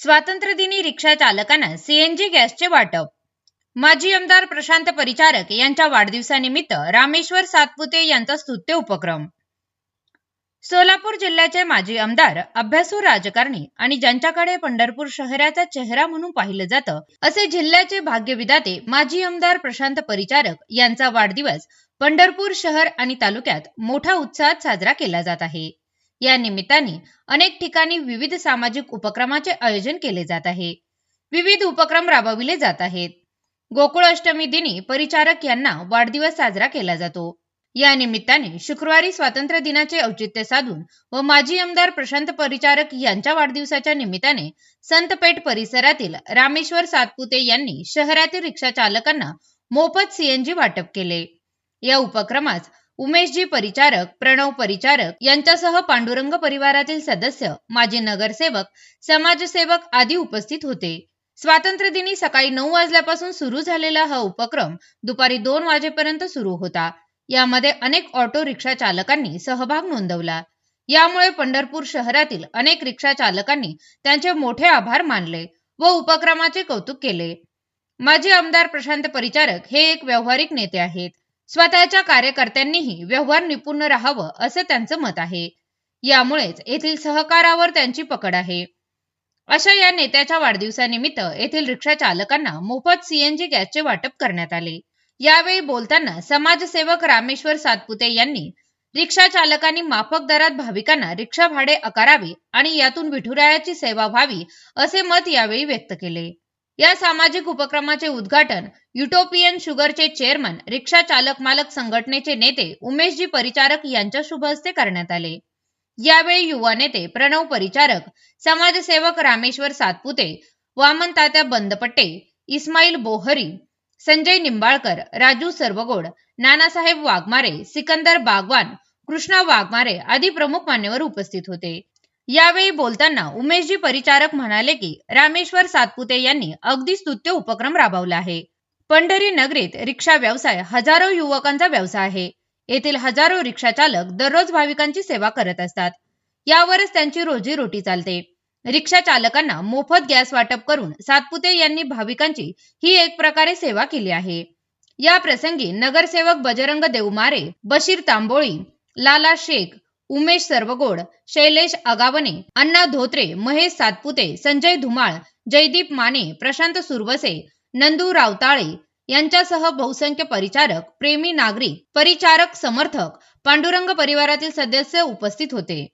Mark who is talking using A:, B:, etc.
A: स्वातंत्र्यदिनी रिक्षा चालकांना सीएनजी गॅसचे वाटप. माजी आमदार प्रशांत परिचारक यांच्या वाढदिवसानिमित्त रामेश्वर सातपुते यांचा स्तुत्य उपक्रम. सोलापूर जिल्ह्याचे माजी आमदार अभ्यासू राजकारणी आणि ज्यांच्याकडे पंढरपूर शहराचा चेहरा म्हणून पाहिलं जातं असे जिल्ह्याचे भाग्यविधाते माजी आमदार प्रशांत परिचारक यांचा वाढदिवस पंढरपूर शहर आणि तालुक्यात मोठ्या उत्साहात साजरा केला जात आहे. या निमित्ताने अनेक ठिकाणी विविध सामाजिक उपक्रमाचे आयोजन केले जात आहे. विविध उपक्रम राबविले जात आहेत. गोकुळ अष्टमी दिनी परिचारक यांना वाढदिवस साजरा केला जातो. या निमित्ताने शुक्रवारी स्वातंत्र्य दिनाचे औचित्य साधून व माजी आमदार प्रशांत परिचारक यांच्या वाढदिवसाच्या निमित्ताने संतपेठ परिसरातील रामेश्वर सातपुते यांनी शहरातील रिक्षा चालकांना मोफत सीएनजी वाटप केले. या उपक्रमास उमेशजी परिचारक प्रणव परिचारक यांच्यासह पांडुरंग परिवारातील सदस्य माजी नगरसेवक समाजसेवक आदी उपस्थित होते. स्वातंत्र्य दिनी सकाळी नऊ वाजल्यापासून सुरू झालेला हा उपक्रम दुपारी दोन वाजेपर्यंत सुरू होता. यामध्ये अनेक ऑटो रिक्षा चालकांनी सहभाग नोंदवला. यामुळे पंढरपूर शहरातील अनेक रिक्षा चालकांनी त्यांचे मोठे आभार मानले व उपक्रमाचे कौतुक केले. माजी आमदार प्रशांत परिचारक हे एक व्यावहारिक नेते आहेत. स्वतःच्या कार्यकर्त्यांनीही व्यवहार निपुण राहावं असं त्यांचं मत आहे. यामुळेच येथील सहकारावर त्यांची पकड आहे. अशा या नेत्याच्या वाढदिवसानिमित्त येथील रिक्षा चालकांना मोफत सीएनजी गॅसचे वाटप करण्यात आले. यावेळी बोलताना समाजसेवक रामेश्वर सातपुते यांनी रिक्षा चालकांनी माफक दरात भाविकांना रिक्षा भाडे आकारावे आणि यातून विठुरायाची सेवा व्हावी असे मत यावेळी व्यक्त केले. या सामाजिक उपक्रमाचे उद्घाटन युटोपियन शुगरचे चेअरमन रिक्षा चालक मालक संघटनेचे नेते उमेशजी परिचारक यांच्या शुभ हस्ते करण्यात आले. यावेळी युवा नेते प्रणव परिचारक समाजसेवक रामेश्वर सातपुते वामन तात्या बंदपट्टे इस्माईल बोहरी संजय निंबाळकर राजू सर्वगोड नानासाहेब वाघमारे सिकंदर बागवान कृष्णा वाघमारे आदी प्रमुख मान्यवर उपस्थित होते. यावेळी बोलताना उमेशजी परिचारक म्हणाले की रामेश्वर सातपुते यांनी अगदी स्तुत्य उपक्रम राबवला आहे. पंढरी नगरीत रिक्षा व्यवसाय हजारो युवकांचा व्यवसाय आहे. येथील हजारो रिक्षा चालक दररोज भाविकांची सेवा करत असतात. यावरच त्यांची रोजीरोटी चालते. रिक्षा चालकांना मोफत गॅस वाटप करून सातपुते यांनी भाविकांची ही एक प्रकारे सेवा केली आहे. या प्रसंगी नगरसेवक बजरंग देवमारे बशीर तांबोळी लाला शेख उमेश सर्वगोड शैलेश अगावने अण्णा धोत्रे महेश सातपुते संजय धुमाळ जयदीप माने प्रशांत सुरवसे नंदू रावताळे यांच्यासह बहुसंख्य परिचारक प्रेमी नागरिक परिचारक समर्थक पांडुरंग परिवारातील सदस्य उपस्थित होते.